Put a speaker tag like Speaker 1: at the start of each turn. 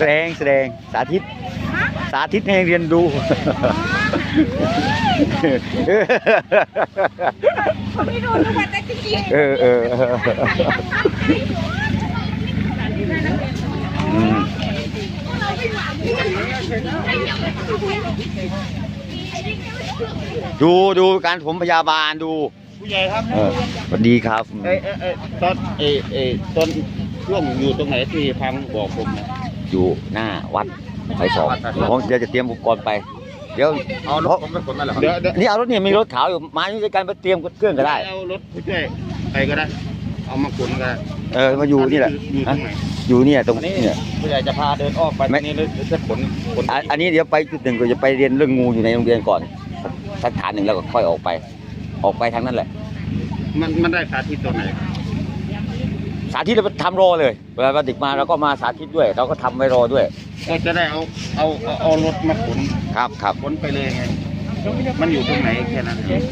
Speaker 1: แสดงแสดงสาธิต สาธิตให้เรียนดู
Speaker 2: ผมไม่รู้ทุกวันแต่จริง
Speaker 1: เออเออเอออืมดูดูการผมพยาบาลดู
Speaker 3: ผู้ใหญ่ครับ
Speaker 1: เออสวัสดีครับ
Speaker 3: เอ้ยเอ้ยเอ้ยตอนเอ้ยเอ้ยตอนช่วงอยู่ตรงไหนที่พังบอกผมนะ
Speaker 1: อยู่หน้าวัดไปสองผมเดี๋ยวจะเตรียมอุปกรณ์ไป เดี๋ยว
Speaker 4: เอารถผมไปขนมาเหรอครับ
Speaker 3: เดี๋ยวเดี๋ยว
Speaker 1: นี่เอารถเนี่ยมีรถขาวอยู่มาอยู่ด้วยกันไปเตรียมเครื่องก็ได้
Speaker 3: เอารถผู้ช่วยไปก็ได้ เอามาขนก็ได้
Speaker 1: เออมาอยู่นี่แหละ
Speaker 3: อยู่ตร
Speaker 1: ฮะ
Speaker 3: งไหน
Speaker 1: อยู่เนี่ยตรง
Speaker 4: อันนี้
Speaker 1: เนี่ย
Speaker 4: ผู้ใหญ่จะพาเดินอ้อมไป
Speaker 1: ไม่
Speaker 4: นี่เลยจะขนขน
Speaker 1: อันอันนี้เดี๋ยวไปจุดหนึ่งก็จะไปเรียนเรื่องงูอยู่ในโรงเรียนก่อนสักฐานหนึ่งแล้วก็ค่อยออกไป ออกไปทางนั้นแหละ
Speaker 3: มันมันได้สาธิตตัวไหนครับ
Speaker 1: สาธิตเราทำรอเลย เวลาเด็กมาเราก็มาสาธิตด้วย เราก็ทำไว้รอด้วย
Speaker 3: ก็จะได้เอาเอาเอาเอารถมาขน
Speaker 1: ครับครับ
Speaker 3: ขนไปเลยไง มันอยู่ตรงไหนแค่นั้นเอง